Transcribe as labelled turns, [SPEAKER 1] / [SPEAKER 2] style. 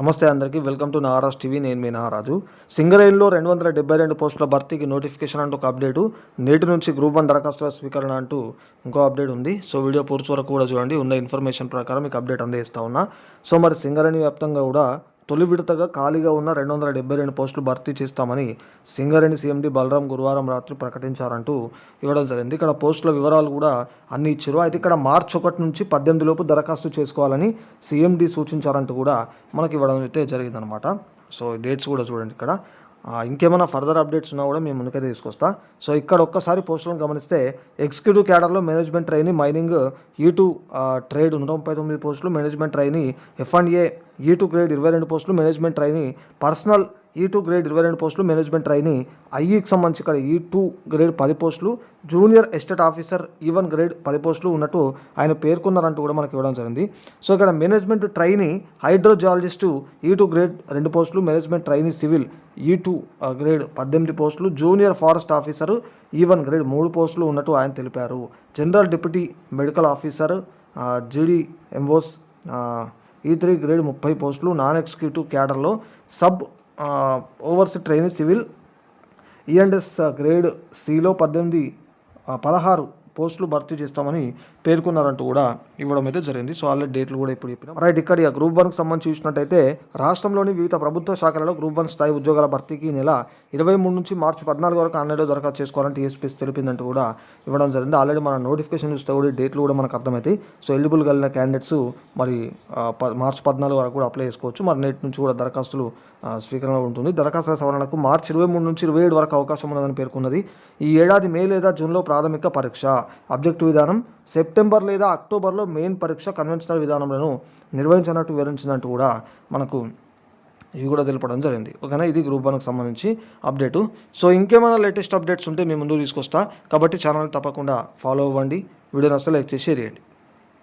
[SPEAKER 1] నమస్తే అందరికీ welcome to Naraj TV. నేను మీ నారాజు. సింగరేణిలో రెండు వందల డెబ్బై రెండు పోస్టుల భర్తీకి నోటిఫికేషన్ అంటూ ఒక అప్డేటు. నేటి నుంచి గ్రూప్ వన్ దరఖాస్తుల స్వీకరణ అంటూ ఇంకో అప్డేట్ ఉంది. సో వీడియో పూర్తి వరకు కూడా చూడండి. ఉన్న ఇన్ఫర్మేషన్ ప్రకారం మీకు అప్డేట్ అందిస్తా ఉన్నా. సో మరి సింగరేణి వ్యాప్తంగా కూడా తొలి విడతగా ఖాళీగా ఉన్న రెండు వందల డెబ్బై రెండు పోస్టులు భర్తీ చేస్తామని సింగరేణి సీఎండీ బలరాం గురువారం రాత్రి ప్రకటించారంటూ ఇవ్వడం జరిగింది. ఇక్కడ పోస్టుల వివరాలు కూడా అన్ని ఇచ్చారు. అయితే ఇక్కడ మార్చి ఒకటి నుంచి పద్దెనిమిది లోపు దరఖాస్తు చేసుకోవాలని సీఎండీ సూచించారంటూ కూడా మనకి ఇవ్వడం అయితే జరిగిందనమాట సో డేట్స్ కూడా చూడండి ఇక్కడ. ఇంకేమైనా ఫర్దర్ అప్డేట్స్ ఉన్నా కూడా మేము ముందుకైతే తీసుకొస్తా. సో ఇక్కడ ఒక్కసారి పోస్టులను గమనిస్తే ఎగ్జిక్యూటివ్ క్యాడర్లో management trainee mining E two grade నూట ముప్పై తొమ్మిది పోస్టులు management trainee F and A E two grade ఇరవై రెండు పోస్టులు management trainee personnel E two grade ఇరవై రెండు పోస్టులు మేనేజ్మెంట్ ట్రైనీ ఐఈకి సంబంధించి ఇక్కడ ఈ టూ గ్రేడ్ పది పోస్టులు junior estate officer E one grade పది పోస్టులు ఉన్నట్టు ఆయన పేర్కొన్నారంటూ కూడా మనకి ఇవ్వడం జరిగింది. సో ఇక్కడ మేనేజ్మెంట్ ట్రైనీ హైడ్రోజియాలజిస్టు ఈ టూ గ్రేడ్ రెండు పోస్టులు management trainee civil E two grade పద్దెనిమిది పోస్టులు junior forest officer E one grade మూడు పోస్టులు ఉన్నట్టు ఆయన తెలిపారు. General deputy medical officer GD MOs E three grade ముప్పై పోస్టులు నాన్ ఎగ్జిక్యూటివ్ క్యాడర్లో sub overseers training civil E and S grade సిలో పద్దెనిమిది పదహారు పోస్టులు భర్తీ చేస్తామని పేర్కొన్నారంటూ కూడా ఇవ్వడం అయితే జరిగింది. సో ఆల్రెడీ డేట్లు కూడా ఇప్పుడు చెప్పిన. రైట్ ఇక్కడ ఇక గ్రూప్ వన్కి సంబంధించి చూసినట్టయితే రాష్ట్రంలోని వివిధ ప్రభుత్వ శాఖలలో గ్రూప్ వన్ స్థాయి ఉద్యోగాల భర్తీకి నెల ఇరవై మూడు నుంచి మార్చి పద్నాలుగు వరకు ఆన్లైన్లో దరఖాస్తు చేసుకోవాలని టీఎస్పీస్ తెలిపిందంటూ కూడా ఇవ్వడం జరిగింది. ఆల్రెడీ మన నోటిఫికేషన్ చూస్తే కూడా డేట్లు కూడా మనకు అర్థమవుతాయి సో ఎలిజిబుల్ కలిగిన క్యాండిడేట్స్ మరి మార్చి పద్నాలుగు వరకు కూడా అప్లై చేసుకోవచ్చు. మరి నేటి నుంచి కూడా దరఖాస్తులు ఆ, స్వీకరణ ఉంటుంది. దరఖాస్తుల సవరణకు మార్చి ఇరవై మూడు నుంచి ఇరవై ఏడు వరకు అవకాశం ఉన్నదని పేర్కొన్నది. ఈ ఏడాది మే లేదా జూన్లో ప్రాథమిక పరీక్ష. అబ్జెక్టివ్ విధానం సెప్టెంబర్ లేదా అక్టోబర్లో మెయిన్ పరీక్ష కన్వెన్షనల్ విధానంలో నిర్వహించినట్టు వివరించినట్టు కూడా మనకు ఇవి కూడా తెలపడం జరిగింది. ఓకేనా? ఇది గ్రూప్ వన్కి సంబంధించి అప్డేటు. సో ఇంకేమైనా లేటెస్ట్ అప్డేట్స్ ఉంటే మేము ముందు తీసుకొస్తా. కాబట్టి ఛానల్ తప్పకుండా ఫాలో అవ్వండి. వీడియో నచ్చ లైక్ చేసి షేర్ చేయండి.